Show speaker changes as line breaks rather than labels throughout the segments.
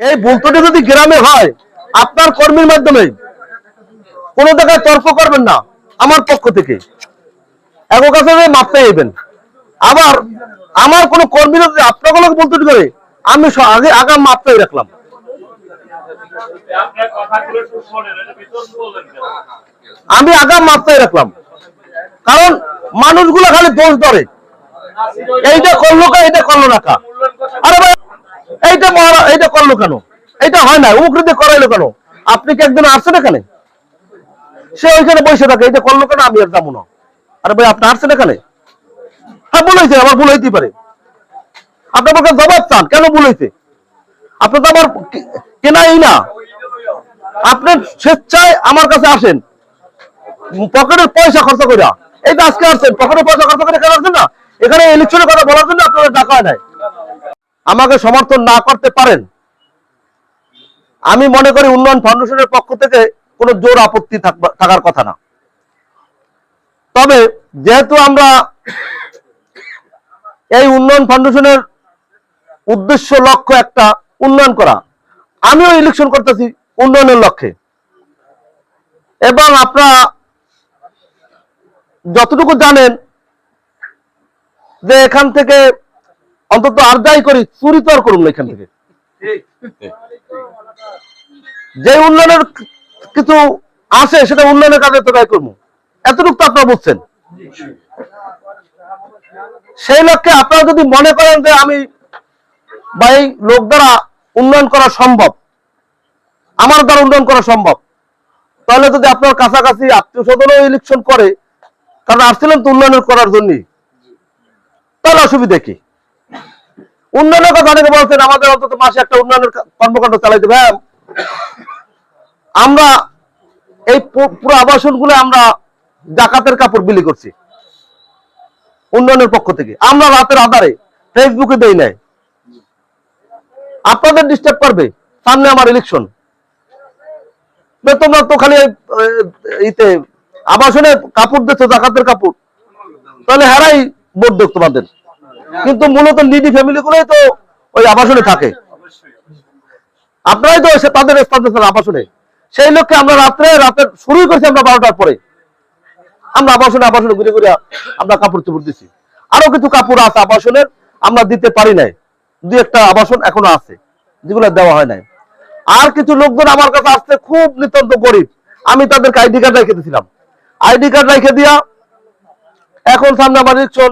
এই ভুলত্রুটি যদি গ্রামে হয়, আপনার কর্মীর মাধ্যমে কোনো জায়গায় তর্ক করবেন না, আমার পক্ষ থেকে। কাছে মাপতে যাবেন। আবার আমার কোন কর্মী যদি আপনাগুলোকে বলতে করে, আমি আগে আগাম মাপতে রাখলাম। আমি আগাম মাপতে রাখলাম। কারণ মানুষগুলো খালি দোষ ধরে। এইটা করল কা এটা করল না কা। এইটা এইটা করল কেন? এটা হয় না উকরিতে করাইলো কেন? আপনি কি একজন আসছেন এখানে? সে ওইখানে বসে থাকে এটা করল কেন? আমি আর যাব না। আরে ভাই, আপনি আসছেন এখানে? হ্যাঁ বলেছে আমার ভুল হইতে পারে। আপনি আমাকে জবাব চান, কেন ভুল হয়েছে আপনি তো আমার কেনাই না। আপনি স্বেচ্ছায় আমার কাছে আসেন। পকেটের পয়সা খরচ করে এই তো আজকে আসছেন পকেটের পয়সা খরচ করে কেন আসছেন না? এখানে ইলেকশনের কথা বলার জন্য আপনারা ডাকা নাই আমাকে সমর্থন না করতে পারেন। আমি মনে করি উন্নয়ন ফাউন্ডেশনের পক্ষ থেকে কোনো জোর আপত্তি থাকার কথা না। তবে যেহেতু আমরা এই উন্নয়ন ফাউন্ডেশনের উদ্দেশ্য, লক্ষ্য একটা উন্নয়ন করা, আমিও ইলেকশন করতেছি উন্নয়নের লক্ষ্যে। এবং আপনারা যতটুকু জানেন যে এখান থেকে অন্তত আর যাই করি, চুরি তো আর করুন না এখান থেকে। যে উন্নয়নের কিছু আসে সেটা উন্নয়নের কাজে তো ব্যয় করব এতটুকু তো আপনারা বুঝছেন। সেই লক্ষ্যে আপনারা যদি মনে করেন যে আমি বা এই লোক দ্বারা উন্নয়ন করা সম্ভব, আমার দ্বারা উন্নয়ন করা সম্ভব, তাহলে যদি আপনার কাছাকাছি আত্মীয় স্বজনও ইলেকশন করে কারণ আসছিলেন তো উন্নয়ন করার জন্য তাহলে অসুবিধা কি? উন্নয়নের কথা অনেকে বলছেন, আমাদের অন্তত মাসে একটা উন্নয়নের কর্মকাণ্ড চালাইতে ভাই আমরা এই পুরো আবাসন আমরা জাকাতের কাপড় বিলি করছি, উন্নয়নের পক্ষ থেকে। আমরা রাতের আধারে ফেসবুকে দেই নাই। আপনাদের ডিস্টার্ব করবে, সামনে আমার ইলেকশন তোমরা তো খালি ইতে আবাসনে কাপড় দিচ্ছ, জাকাতের কাপড়। তাহলে হারাই দেব তোমাদের। কিন্তু মূলত নিডি ফ্যামিলি গুলোই তো ওই আবাসনে থাকে। আপনারাই তো এসে তাদের আবাসনে। সেই লক্ষ্যে আমরা রাত্রে, রাতে শুরুই করছি আমরা বারোটার পরে। আমরা আবাসনে আবাসনে ঘুরে ঘুরে আমরা কাপড় চোপড় দিচ্ছি আরও কিছু কাপড় আছে আবাসনের, আমরা দিতে পারি নাই। দুই একটা আবাসন এখনও আছে, যেগুলো দেওয়া হয় নাই। আর কিছু লোকজন আমার কাছে আসতে খুব নিতান্ত গরিব। আমি তাদেরকে আইডি কার্ড রেখে দিয়েছিলাম আইডি কার্ড রেখে দিয়া এখন সামনে আমার ইলেকশন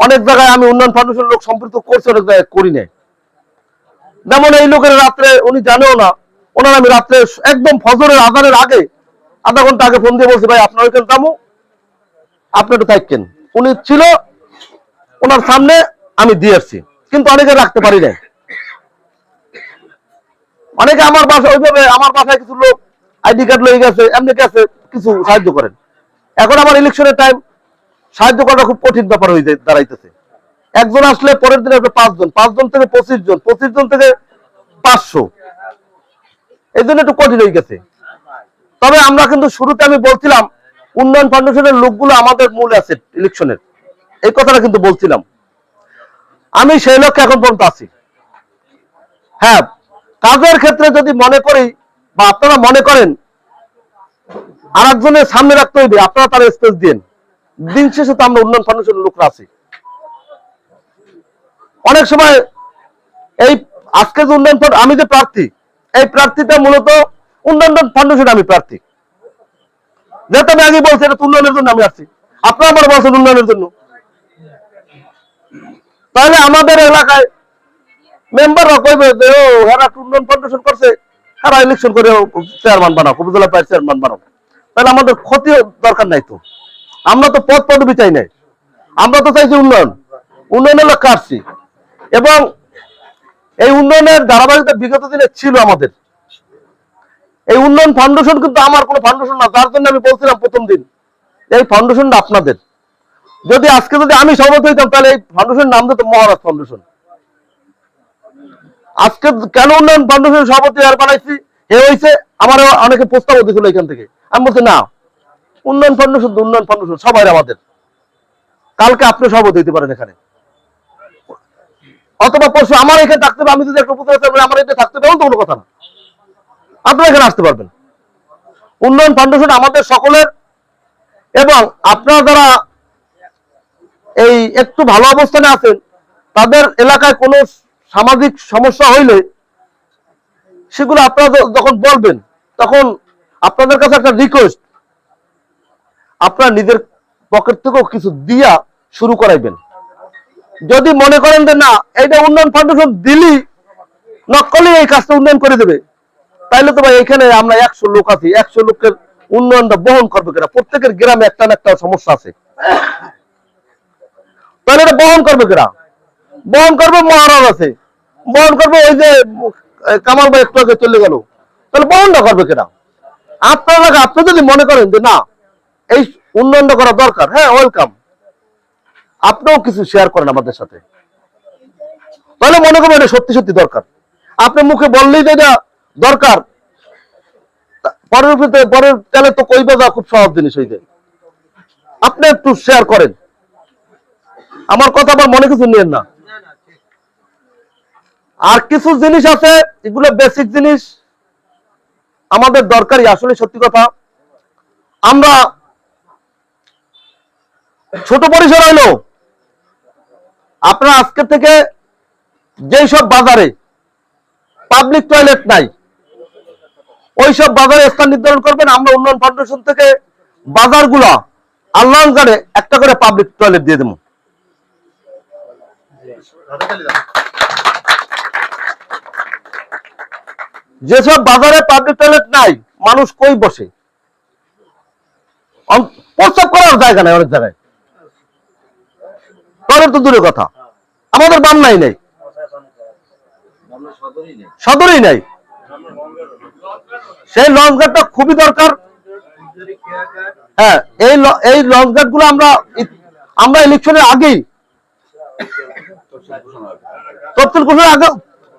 অনেক জায়গায় আমি উন্নয়ন ফাউন্ডেশন লোক সম্পৃক্ত করছি, অনেক জায়গায় করি নাই। যেমন এই লোকের রাত্রে, উনি জানেও না, ওনার আমি রাত্রে একদম ফজরের আজানের আগে, আধা ঘণ্টা আগে ফোন দিয়ে বলছি, ভাই, আপনার ওইখানে দামু আপনি একটু থাকেন। উনি ছিল, ওনার সামনে আমি দিয়ে আসছি, কিন্তু অনেকে রাখতে পারি নাই। অনেকে আমার বাসা ওইভাবে আমার বাসায় কিছু লোক আইডি কার্ড লয়ে গেছে, এমনি গেছে, কিছু সাহায্য করেন। এখন আমার ইলেকশনের টাইম সাহায্য করাটা খুব কঠিন ব্যাপার হয়ে দাঁড়াইতেছে। একজন আসলে পরের দিন আসবে পাঁচজন পাঁচজন থেকে পঁচিশ জন পঁচিশ জন থেকে পাঁচশো। এই জন্য একটু কঠিন হয়ে গেছে। তবে আমরা কিন্তু শুরুতে আমি বলছিলাম, উন্নয়ন ফাউন্ডেশনের লোকগুলো আমাদের মূল অ্যাসেট ইলেকশনের। এই কথাটা কিন্তু বলছিলাম। আমি সেই লক্ষ্যে এখন পর্যন্ত আছি। হ্যাঁ কাজের ক্ষেত্রে যদি মনে করি বা আপনারা মনে করেন আর একজনের সামনে রাখতে হইবে, আপনারা তার স্পেস দিন দিন শেষে তো আমরা উন্নয়ন ফাউন্ডেশনের লোকরা আছি। অনেক সময় এই আজকে যে উন্নয়ন ফান্ড আমি যে প্রার্থী, এই প্রার্থীটা মূলত উন্নয়ন ফাউন্ডেশন আমি প্রার্থী। যেহেতু আমি আগে বলছি, এটা উন্নয়নের জন্য আমি আসছি। আপনারা আমার বলছেন উন্নয়নের জন্য। তাহলে আমাদের এলাকায় মেম্বাররা কইবে যে, ও হেরা উন্নয়ন ফাউন্ডেশন করছে। হেরা ইলেকশন করে চেয়ারম্যান বানাও উপজেলা পায়ের চেয়ারম্যান বানাও তাহলে আমাদের ক্ষতি দরকার নাই তো। আমরা তো পদ পদবি চাই নাই। আমরা তো চাইছি উন্নয়ন। উন্নয়নের লক্ষ্যে আসছি এবং এই উন্নয়নের ধারাবাহিকতা বিগত দিনে ছিল আমাদের। এই উন্নয়ন ফাউন্ডেশন কিন্তু আমার কোনো ফাউন্ডেশন না, যার জন্য আমি বলছিলাম প্রথম দিন, এই ফাউন্ডেশনটা আপনাদের। যদি আজকে যদি আমি সভাপতি হইতাম, তাহলে এই ফাউন্ডেশন নাম দিত মহারাজ ফাউন্ডেশন আজকে কেন উন্নয়ন ফাউন্ডেশন সভাপতি আর বানাইছি এ হয়েছে আমার অনেকে প্রস্তাব দিয়েছিল এখান থেকে। আমি বলছি, না উন্নয়ন ফাউন্ডেশন তো উন্নয়ন ফাউন্ডেশন সবাই আমাদের। কালকে আপনি সভাপতি হইতে পারেন এখানে। অথবা পরশু আমার এখানে থাকতে হবে, আমি যদি একটা চেয়ারম্যান আমার এটা থাকতে পারব তো কোনো কথা না। আপনারা এখানে আসতে পারবেন। উন্নয়ন ফাউন্ডেশন আমাদের সকলের, এবং আপনারা যারা এই একটু ভালো অবস্থানে আছেন, তাদের এলাকায় কোনো সামাজিক সমস্যা হইলে সেগুলো আপনারা যখন বলবেন, তখন আপনাদের কাছে একটা রিকোয়েস্ট আপনারা নিজের পকেট থেকেও কিছু দিয়া শুরু করাইবেন। যদি মনে করেন যে না, এইটা উন্নয়ন ফাউন্ডেশন দিলি নকলি এই কাজটা উন্নয়ন করে দেবে। তাইলে তো ভাই এখানে আমরা একশো লোক আছি, একশো লোকের উন্নয়নটা বহন করবে কিনা? প্রত্যেকের গ্রামে একটা না একটা সমস্যা আছে। তাহলে এটা বহন করবে কিনা? বহন করবে মহারাজ আছে। বহন করবে ওই যে কামাল ভাই একটু আগে চলে গেল। তাহলে বহনটা করবে কিনা? আপনারা, আপনি যদি মনে করেন যে না এই উন্নয়নটা করা দরকার। হ্যাঁ ওয়েলকাম আপনিও কিছু শেয়ার করেন আমাদের সাথে। তাহলে মনে করবেন এটা সত্যি সত্যি দরকার। আপনি মুখে বললেই যে এটা দরকার। পরের ভিতরে পরের তাহলে তো কইবা যা খুব সহজ জিনিস হইতে। আপনি একটু শেয়ার করেন। আমার কথা আবার মনে কিছু নিয়েন না। আর কিছু জিনিস আছে, এগুলো বেসিক জিনিস। আমাদের দরকারই আসলে সত্যি কথা। আমরা ছোট পরিসর হইল। আপনারা আজকে থেকে যেই সব বাজারে পাবলিক টয়লেট নাই, ওই সব বাজারে স্থান নির্ধারণ করবেন। আমরা উন্নয়ন ফাউন্ডেশন থেকে বাজারগুলো আল্লাহগারে একটা করে পাবলিক টয়লেট দিয়ে দেবো। যেসব বাজারে পাবলিক টয়লেট নাই, মানুষ কই বসে? প্রস্রাব করার জায়গা নাই অনেক জায়গায়। টয়লেট তো দূরের কথা। আমাদের বান্নাই নেই। সদরেই নাই। সেই লঞ্চ গার্ডটা খুবই দরকার। হ্যাঁ এই এই লঞ্চ গার্ডগুলো আমরা আমরা ইলেকশনের আগেই তফসিল ঘোষণার আগে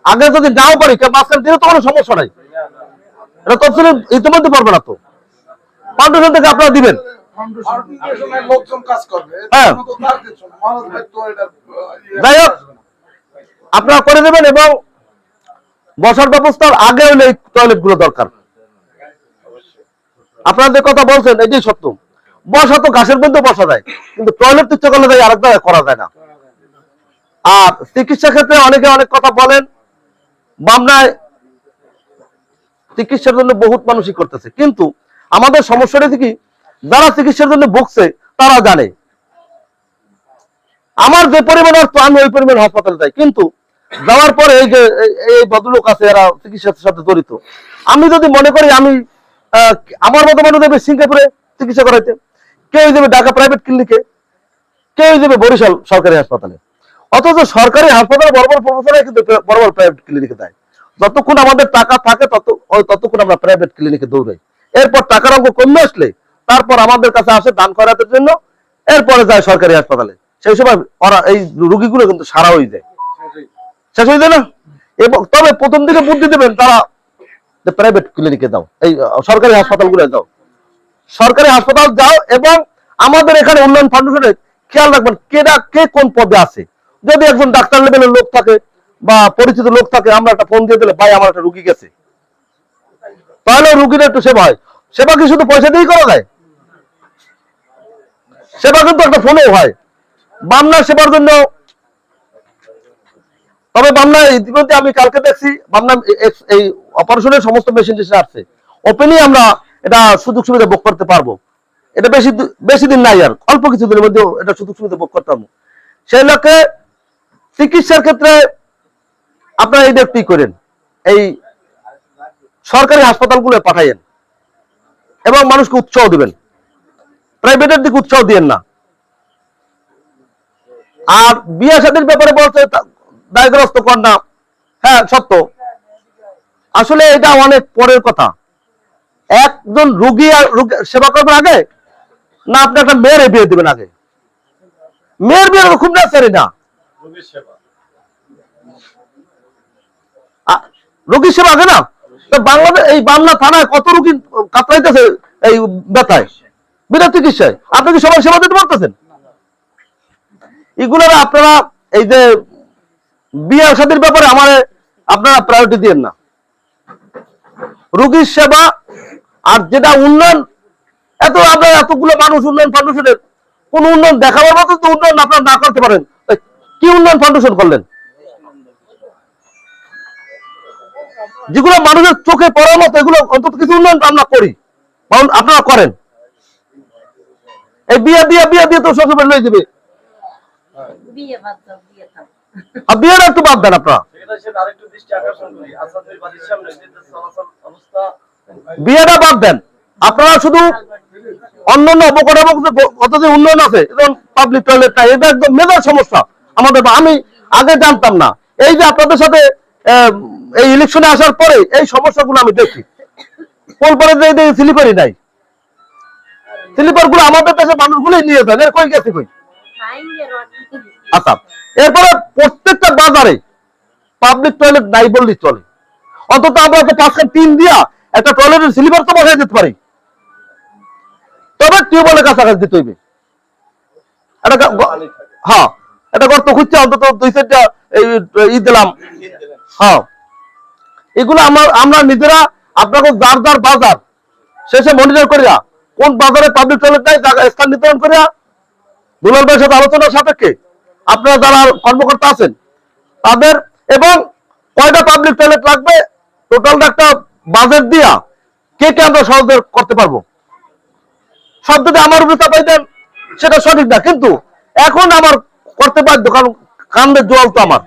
আগে যদি নাও পারি মাঝখানে দিলে তো কোনো সমস্যা নাই। এটা তফসিল ইতিমধ্যে পারবে না তো। ফাউন্ডেশন থেকে আপনারা দিবেন। হ্যাঁ।
তো তো ইয়ে
যাই হোক আপনারা করে দেবেন এবং বসার ব্যবস্থার আগে হলে এই টয়লেটগুলো দরকার আপনাদের কথা বলছেন এটাই সত্য। বসা তো ঘাসের মধ্যে বসা যায় কিন্তু টয়লেট ইচ্ছে করলে যাই আরেক জায়গায় করা যায় না। আর চিকিৎসা ক্ষেত্রে অনেকে অনেক কথা বলেন বামনায় চিকিৎসার জন্য বহুত মানুষই করতেছে। কিন্তু আমাদের সমস্যাটা কি যারা চিকিৎসার জন্য ভুগছে, তারা জানে। আমার যে পরিমাণ অর্থ, আমি ওই পরিমাণ হাসপাতালে যাই। কিন্তু যাওয়ার পরে এই যে, এই- ভদ্রলোক আছে, এরা চিকিৎসার সাথে জড়িত। আমি যদি মনে করি আমি আমার মতো মানুষ যাবে সিঙ্গাপুরে চিকিৎসা করাইতে, কেউ যাবে ঢাকা প্রাইভেট ক্লিনিকে, কেউ যাবে বরিশাল সরকারি হাসপাতালে। অথচ সরকারি হাসপাতালে বড় বড় প্রফেসর কিন্তু বড় বড় প্রাইভেট ক্লিনিকে দেয় যতক্ষণ আমাদের টাকা থাকে, তত ততক্ষণ আমরা প্রাইভেট ক্লিনিকে দৌড়াই। এরপর টাকার অঙ্ক কমে আসলে তারপর আমাদের কাছে আসে দান করাতের জন্য, এরপরে যায় সরকারি হাসপাতালে। সেই সময় ওরা এই রুগীগুলো কিন্তু সারা হয়ে যায়। শেষ হয়ে যায় না? এবং তবে প্রথম দিকে বুদ্ধি দেবেন, তারা প্রাইভেট ক্লিনিকে দাও এই, সরকারি হাসপাতালগুলো দাও সরকারি হাসপাতাল যাও এবং আমাদের এখানে উন্নয়ন ফাউন্ডেশনে খেয়াল রাখবেন কেডা, কে কোন পদে আছে। যদি একজন ডাক্তার লেভেলের লোক থাকে বা পরিচিত লোক থাকে, আমরা একটা ফোন দিয়ে দিলে, ভাই, আমার একটা রুগী গেছে। তাহলে রুগীর একটু সেবা হয়। সেবা কি শুধু পয়সা দিয়েই করা যায়? সেবা কিন্তু একটা ফোনেও হয়। বামনার সেবার জন্য। তবে বামনা ইতিমধ্যে আমি কালকে দেখছি, বামনা এই অপারেশনের সমস্ত মেশিন টেশিন আসছে ওপেনই আমরা এটা সুযোগ সুবিধা ভোগ করতে পারব। এটা বেশি বেশি দিন নাই আর, অল্প কিছু দিনের মধ্যে এটা সুযোগ সুবিধা ভোগ করতে পারব। সেই লক্ষ্যে চিকিৎসার ক্ষেত্রে আপনারা এই দেখতেই করেন। এই সরকারি হাসপাতালগুলো পাঠাইয়েন এবং মানুষকে উৎসাহ দিবেন। প্রাইভেটের দিকে উৎসাহ দিয়েন না। আর বিয়ে শাদীর ব্যাপারে বলছে দায়গ্রস্ত কন্যা হ্যাঁ সত্য। আসলে এটা অনেক পরের কথা। একজন রুগী আর সেবা করবেন আগে না আপনি একটা মেয়ের বিয়ে দিবেন আগে। মেয়ের বিয়ে খুব না।
রোগীর সেবা।
আ- রোগীর সেবা আগে না? বাংলাদেশ এই বাংলা থানায় কত রুগী কাতরাইতেছে এই ব্যথায়? বিনা চিকিৎসায় আপনি কি সবাই সেবা দিতে পারতেছেন? এগুলোর আপনারা এই যে বিয়ে শাদীর ব্যাপারে আমার আপনারা প্রায়োরিটি দিয়েন না। রোগীর সেবা আর যেটা উন্নয়ন, এত আপনার এতগুলো মানুষ উন্নয়ন ফাউন্ডেশনের কোন উন্নয়ন দেখাবার মতো তো উন্নয়ন আপনারা না করতে পারেন। কি উন্নয়ন ফাউন্ডেশন করলেন? যেগুলো মানুষের চোখে পড়ার মতো এগুলো অন্তত কিছু উন্নয়ন আমরা করি। আপনারা করেন। এই বিয়ে দিয়ে বিয়ে দিয়ে তো শ্বশুর আর বিয়েটা একটু বাদ দেন আপনারা।
সেটা সেটা আরেকটু দৃষ্টি আকর্ষণ করি। আসাদের বাড়ির সামনে যে চলাচল অবস্থা
বিয়েটা বাদ দেন। আপনারা শুধু অন্যান্য অবকাঠামো কত যে উন্নয়ন আছে যেমন পাবলিক টয়লেট নাই এটা একদম মেজর সমস্যা। আমাদের আমি আগে জানতাম না। এই যে আপনাদের সাথে আহ, এই ইলেকশনে আসার পরে এই সমস্যাগুলো আমি দেখি। কোন পরে যে স্লিপারই নাই। আমাদের মানুষগুলোই নিয়ে এর কই গেছে কই? আচ্ছা এরপরে প্রত্যেকটা বাজারে পাবলিক টয়লেট নাই বললেই চলে। অন্তত আমরা পাঁচখান টিন দিয়া একটা টয়লেটের স্লিপার তো বসাই পারি। তবে টিউবওয়েলের কাছাকাছি দিতে হইবে। একটা হ্যাঁ একটা গর্ত খুঁজছে অন্তত দুই চারটা ই দিলাম। হ্যাঁ এগুলো আমার আমরা নিজেরা আপনাকে যার যার বাজার শেষে মনিটর করিয়া কোন বাজারে পাবলিক টয়লেট নাই জায়গা স্থান নির্ধারণ করিয়া দুলাল ভাইয়ের সাথে আলোচনার সাপেক্ষে আপনারা যারা কর্মকর্তা আছেন তাদের এবং কয়টা পাবলিক টয়লেট লাগবে টোটাল একটা বাজেট দিয়া কে কে আমরা সহজে করতে পারব? সব যদি আমার উপরে চাপাই দেন সেটা সঠিক না। কিন্তু এখন আমার করতে বাধ্য কারণ কান্দে জল তো আমার।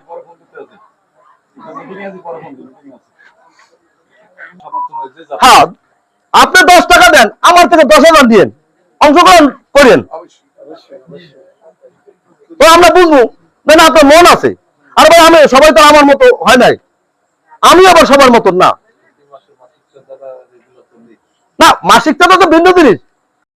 হ্যাঁ। আপনি দশ টাকা দেন, আমার থেকে দশ হাজার দিয়েন। অংশগ্রহণ করেন। তো আমরা বুঝব, না আপনার মন আছে। আর ভাই, আমি, সবাই তো আমার মতো হয় নাই। আমি আবার সবার মতন না। না, মাসিক চাঁদা তো ভিন্ন জিনিস।